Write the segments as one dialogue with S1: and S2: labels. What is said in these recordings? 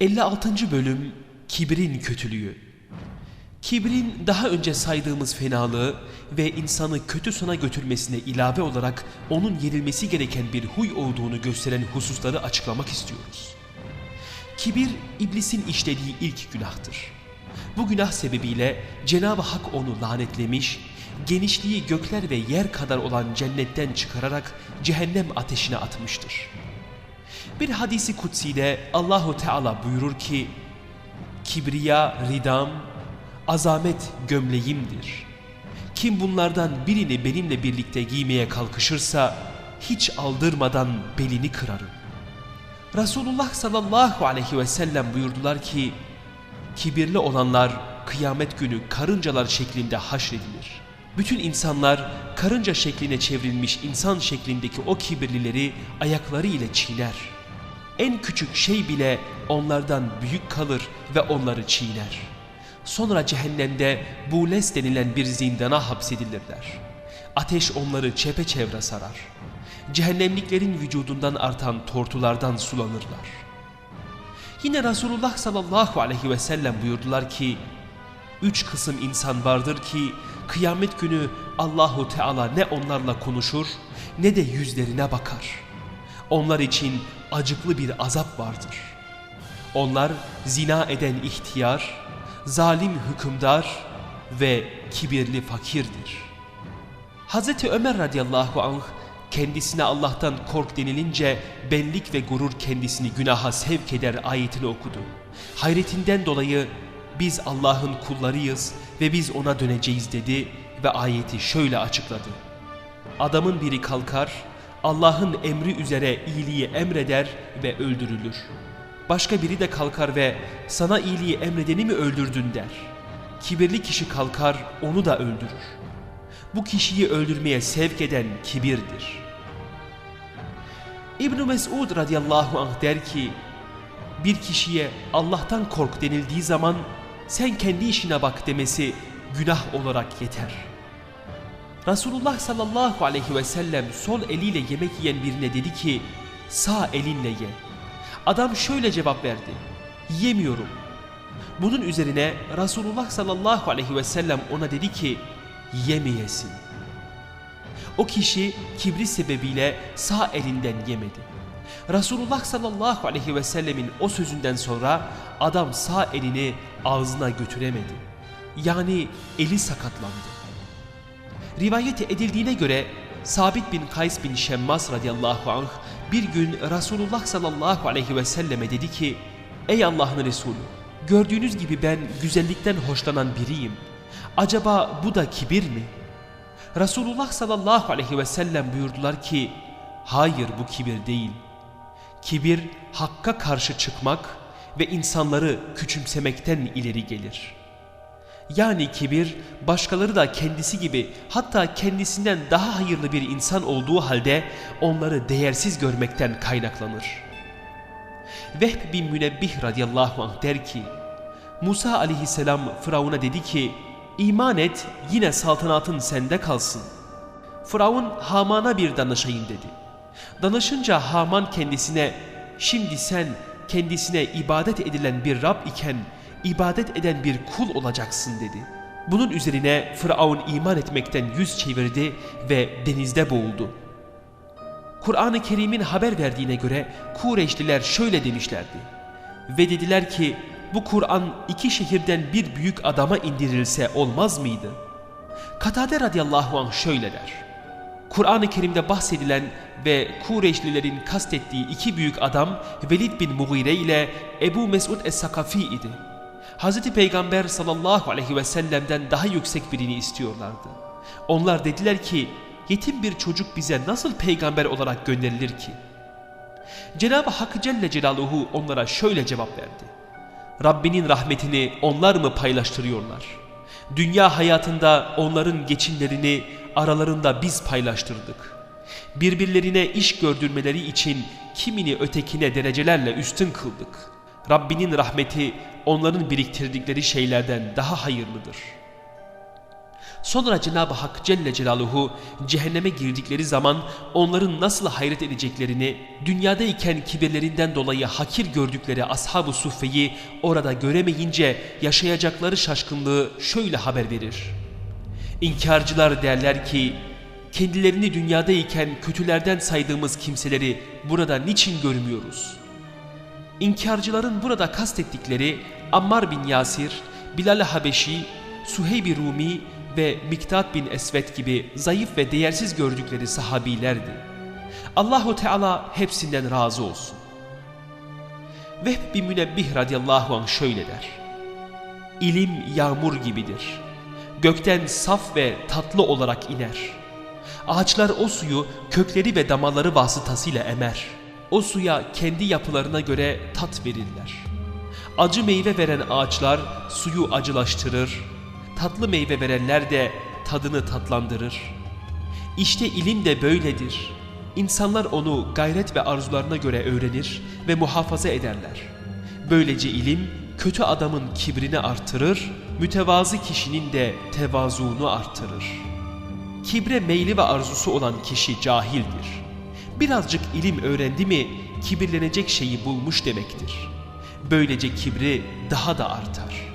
S1: 56. Bölüm Kibrin Kötülüğü Kibrin daha önce saydığımız fenalığı ve insanı kötü sona götürmesine ilave olarak onun yenilmesi gereken bir huy olduğunu gösteren hususları açıklamak istiyoruz. Kibir, iblisin işlediği ilk günahtır. Bu günah sebebiyle Cenab-ı Hak onu lanetlemiş, genişliği gökler ve yer kadar olan cennetten çıkararak cehennem ateşine atmıştır. Bir hadisi kutsi'de Allahu Teala buyurur ki, Kibriya ridam, azamet gömleğimdir. Kim bunlardan birini benimle birlikte giymeye kalkışırsa, hiç aldırmadan belini kırarım. Resulullah sallallahu aleyhi ve sellem buyurdular ki, kibirli olanlar kıyamet günü karıncalar şeklinde haşredilir. Bütün insanlar karınca şekline çevrilmiş insan şeklindeki o kibirlileri ayakları ile çiğner. En küçük şey bile onlardan büyük kalır ve onları çiğner. Sonra cehennemde bules denilen bir zindana hapsedilirler. Ateş onları çepeçevre sarar. Cehennemliklerin vücudundan artan tortulardan sulanırlar. Yine Resulullah sallallahu aleyhi ve sellem buyurdular ki, Üç kısım insan vardır ki kıyamet günü Allahu Teala ne onlarla konuşur ne de yüzlerine bakar. Onlar için acıklı bir azap vardır. Onlar zina eden ihtiyar, zalim hükümdar ve kibirli fakirdir. Hazreti Ömer radıyallahu anh kendisine Allah'tan kork denilince bellik ve gurur kendisini günaha sevk eder ayetini okudu. Hayretinden dolayı biz Allah'ın kullarıyız ve biz ona döneceğiz dedi ve ayeti şöyle açıkladı. Adamın biri kalkar, Allah'ın emri üzere iyiliği emreder ve öldürülür. Başka biri de kalkar ve sana iyiliği emredeni mi öldürdün der. Kibirli kişi kalkar onu da öldürür. Bu kişiyi öldürmeye sevk eden kibirdir. İbn Mesud radıyallahu anh der ki, bir kişiye Allah'tan kork denildiği zaman sen kendi işine bak demesi günah olarak yeter. Resulullah sallallahu aleyhi ve sellem sol eliyle yemek yiyen birine dedi ki sağ elinle ye. Adam şöyle cevap verdi. Yemiyorum. Bunun üzerine Resulullah sallallahu aleyhi ve sellem ona dedi ki yemeyesin. O kişi kibri sebebiyle sağ elinden yemedi. Resulullah sallallahu aleyhi ve sellemin o sözünden sonra adam sağ elini ağzına götüremedi. Yani eli sakatlandı. Rivayet edildiğine göre Sabit bin Kays bin Şemmas radıyallahu anh bir gün Resulullah sallallahu aleyhi ve selleme dedi ki Ey Allah'ın Resulü gördüğünüz gibi ben güzellikten hoşlanan biriyim. Acaba bu da kibir mi? Resulullah sallallahu aleyhi ve sellem buyurdular ki hayır bu kibir değil. Kibir hakka karşı çıkmak ve insanları küçümsemekten ileri gelir. Yani kibir başkaları da kendisi gibi hatta kendisinden daha hayırlı bir insan olduğu halde onları değersiz görmekten kaynaklanır. Vehb bin Münebbih radıyallahu anh der ki Musa aleyhisselam Firavun'a dedi ki iman et yine saltanatın sende kalsın. Firavun Haman'a bir danışayım dedi. Danışınca Haman kendisine şimdi sen kendisine ibadet edilen bir Rab iken ibadet eden bir kul olacaksın dedi. Bunun üzerine Firavun iman etmekten yüz çevirdi ve denizde boğuldu. Kur'an-ı Kerim'in haber verdiğine göre Kureyşliler şöyle demişlerdi. Ve dediler ki bu Kur'an iki şehirden bir büyük adama indirilse olmaz mıydı? Katade radıyallahu anh şöyle der. Kur'an-ı Kerim'de bahsedilen ve Kureyşlilerin kastettiği iki büyük adam Velid bin Mughire ile Ebu Mesud Es-Sakafi idi. Hz. Peygamber sallallahu aleyhi ve sellem'den daha yüksek birini istiyorlardı. Onlar dediler ki yetim bir çocuk bize nasıl peygamber olarak gönderilir ki? Cenab-ı Hak Celle Celaluhu onlara şöyle cevap verdi. Rabbinin rahmetini onlar mı paylaştırıyorlar? Dünya hayatında onların geçimlerini aralarında biz paylaştırdık. Birbirlerine iş gördürmeleri için kimini ötekine derecelerle üstün kıldık. Rabbinin rahmeti onların biriktirdikleri şeylerden daha hayırlıdır. Sonra Cenab-ı Hak Celle Celaluhu cehenneme girdikleri zaman onların nasıl hayret edeceklerini, dünyadayken kibirlerinden dolayı hakir gördükleri ashab-ı suffeyi orada göremeyince yaşayacakları şaşkınlığı şöyle haber verir. İnkarcılar derler ki, kendilerini dünyadayken kötülerden saydığımız kimseleri burada niçin görmüyoruz? İnkarcıların burada kastettikleri Ammar bin Yasir, Bilal-i Habeşi, Suheyb-i Rumi ve Miktat bin Esvet gibi zayıf ve değersiz gördükleri sahabilerdi. Allahu Teala hepsinden razı olsun. Vehb bin Münebbih radıyallahu anh şöyle der. İlim yağmur gibidir. Gökten saf ve tatlı olarak iner. Ağaçlar o suyu kökleri ve damarları vasıtasıyla emer. O suya kendi yapılarına göre tat verirler. Acı meyve veren ağaçlar suyu acılaştırır, tatlı meyve verenler de tadını tatlandırır. İşte ilim de böyledir. İnsanlar onu gayret ve arzularına göre öğrenir ve muhafaza ederler. Böylece ilim kötü adamın kibrini artırır, mütevazı kişinin de tevazuunu artırır. Kibre meyli ve arzusu olan kişi cahildir. Birazcık ilim öğrendi mi kibirlenecek şeyi bulmuş demektir. Böylece kibri daha da artar.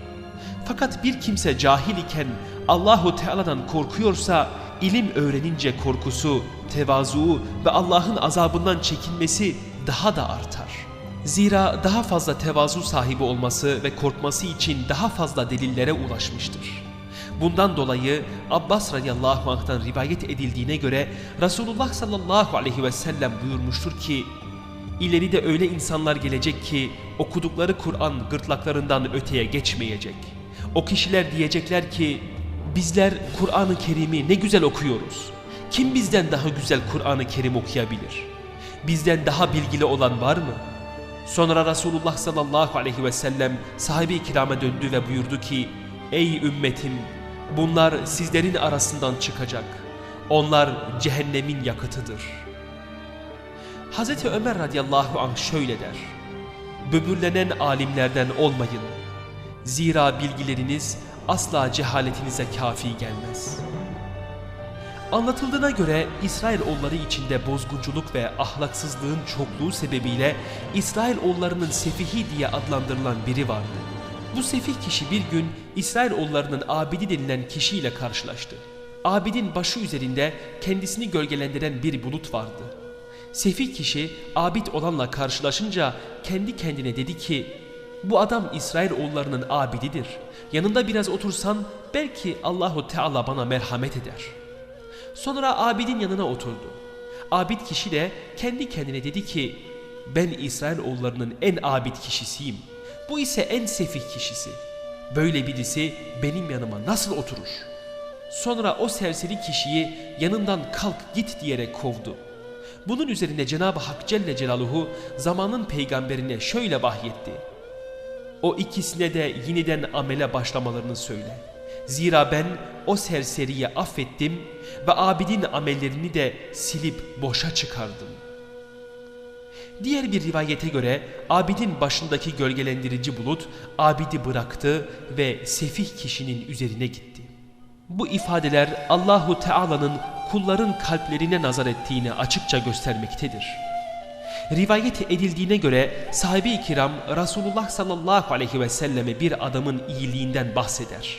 S1: Fakat bir kimse cahil iken Allahu Teala'dan korkuyorsa ilim öğrenince korkusu, tevazu ve Allah'ın azabından çekinmesi daha da artar. Zira daha fazla tevazu sahibi olması ve korkması için daha fazla delillere ulaşmıştır. Bundan dolayı Abbas radıyallahu anh'tan rivayet edildiğine göre Resulullah sallallahu aleyhi ve sellem buyurmuştur ki İleride öyle insanlar gelecek ki okudukları Kur'an gırtlaklarından öteye geçmeyecek. O kişiler diyecekler ki bizler Kur'an-ı Kerim'i ne güzel okuyoruz. Kim bizden daha güzel Kur'an-ı Kerim okuyabilir? Bizden daha bilgili olan var mı? Sonra Resulullah sallallahu aleyhi ve sellem sahibi kirama döndü ve buyurdu ki Ey ümmetim bunlar sizlerin arasından çıkacak. Onlar cehennemin yakıtıdır.'' Hazreti Ömer radıyallahu anh şöyle der. Böbürlenen alimlerden olmayın. Zira bilgileriniz asla cehaletinize kafi gelmez. Anlatıldığına göre İsrailoğulları içinde bozgunculuk ve ahlaksızlığın çokluğu sebebiyle İsrailoğullarının sefihi diye adlandırılan biri vardı. Bu sefih kişi bir gün İsrailoğullarının abidi denilen kişiyle karşılaştı. Abidin başı üzerinde kendisini gölgelendiren bir bulut vardı. Sefih kişi abid olanla karşılaşınca kendi kendine dedi ki bu adam İsrail oğullarının abididir. Yanında biraz otursan belki Allahu Teala bana merhamet eder. Sonra abidin yanına oturdu. Abid kişi de kendi kendine dedi ki ben İsrail oğullarının en abid kişisiyim. Bu ise en sefih kişisi. Böyle birisi benim yanıma nasıl oturur? Sonra o serseri kişiyi yanından kalk git diyerek kovdu. Bunun üzerine Cenab-ı Hak Celle Celaluhu zamanın peygamberine şöyle vahyetti. O ikisine de yeniden amele başlamalarını söyle. Zira ben o serseriye affettim ve abidin amellerini de silip boşa çıkardım. Diğer bir rivayete göre abidin başındaki gölgelendirici bulut abidi bıraktı ve sefih kişinin üzerine gitti. Bu ifadeler Allahu Teala'nın kulların kalplerine nazar ettiğini açıkça göstermektedir. Rivayet edildiğine göre sahibi kiram Resulullah sallallahu aleyhi ve selleme bir adamın iyiliğinden bahseder.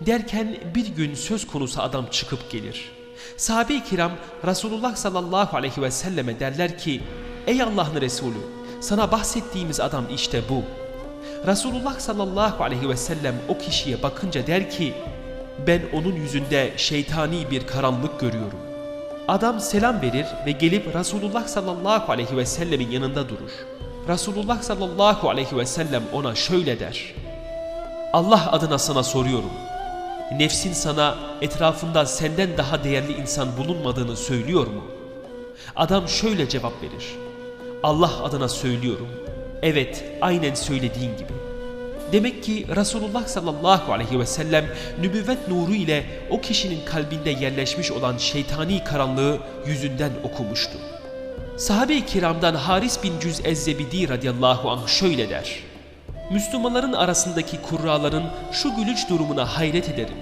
S1: Derken bir gün söz konusu adam çıkıp gelir. Sahabe-i kiram Resulullah sallallahu aleyhi ve selleme derler ki Ey Allah'ın Resulü sana bahsettiğimiz adam işte bu. Resulullah sallallahu aleyhi ve sellem o kişiye bakınca der ki ben onun yüzünde şeytani bir karanlık görüyorum. Adam selam verir ve gelip Resulullah sallallahu aleyhi ve sellemin yanında durur. Resulullah sallallahu aleyhi ve sellem ona şöyle der. Allah adına sana soruyorum. Nefsin sana etrafında senden daha değerli insan bulunmadığını söylüyor mu? Adam şöyle cevap verir. Allah adına söylüyorum. Evet aynen söylediğin gibi. Demek ki Resulullah sallallahu aleyhi ve sellem nübüvvet nuru ile o kişinin kalbinde yerleşmiş olan şeytani karanlığı yüzünden okumuştu. Sahabe-i kiramdan Haris bin Cüz Ezzebidi radıyallahu anh şöyle der. Müslümanların arasındaki kurraların şu gülüç durumuna hayret ederim.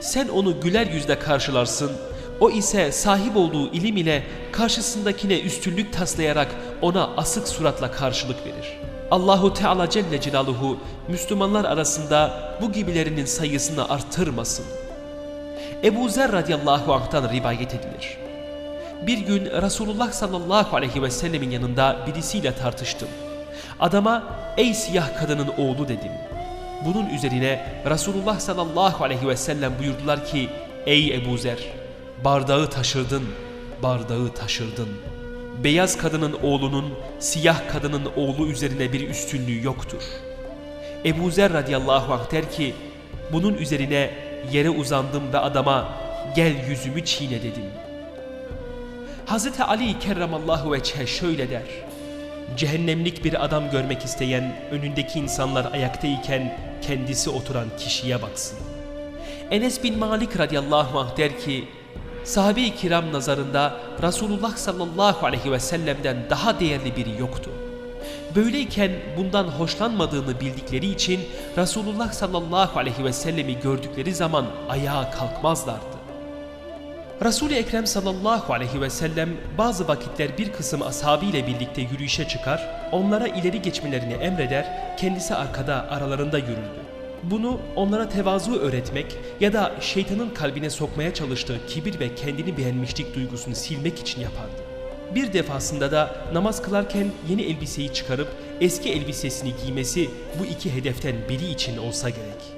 S1: Sen onu güler yüzle karşılarsın. O ise sahip olduğu ilim ile karşısındakine üstünlük taslayarak ona asık suratla karşılık verir. Allahu Teala Celle Celaluhu Müslümanlar arasında bu gibilerinin sayısını artırmasın. Ebu Zer radıyallahu anh'tan rivayet edilir. Bir gün Resulullah sallallahu aleyhi ve sellemin yanında birisiyle tartıştım. Adama ey siyah kadının oğlu dedim. Bunun üzerine Resulullah sallallahu aleyhi ve sellem buyurdular ki ey Ebu Zer bardağı taşırdın, bardağı taşırdın. Beyaz kadının oğlunun siyah kadının oğlu üzerine bir üstünlüğü yoktur. Ebu Zer radıyallahu anh der ki bunun üzerine yere uzandım ve adama gel yüzümü çiğne dedim. Hazreti Ali kerramallahu veçhe şöyle der. Cehennemlik bir adam görmek isteyen önündeki insanlar ayaktayken kendisi oturan kişiye baksın. Enes bin Malik radıyallahu anh der ki sahabe-i kiram nazarında Resulullah sallallahu aleyhi ve sellem'den daha değerli biri yoktu. Böyleyken bundan hoşlanmadığını bildikleri için Resulullah sallallahu aleyhi ve sellemi gördükleri zaman ayağa kalkmazlardı. Resul-i Ekrem sallallahu aleyhi ve sellem bazı vakitler bir kısım ashabı ile birlikte yürüyüşe çıkar, onlara ileri geçmelerini emreder, kendisi arkada aralarında yürürdü. Bunu onlara tevazu öğretmek ya da şeytanın kalbine sokmaya çalıştığı kibir ve kendini beğenmişlik duygusunu silmek için yapardı. Bir defasında da namaz kılarken yeni elbiseyi çıkarıp eski elbisesini giymesi bu iki hedeften biri için olsa gerek.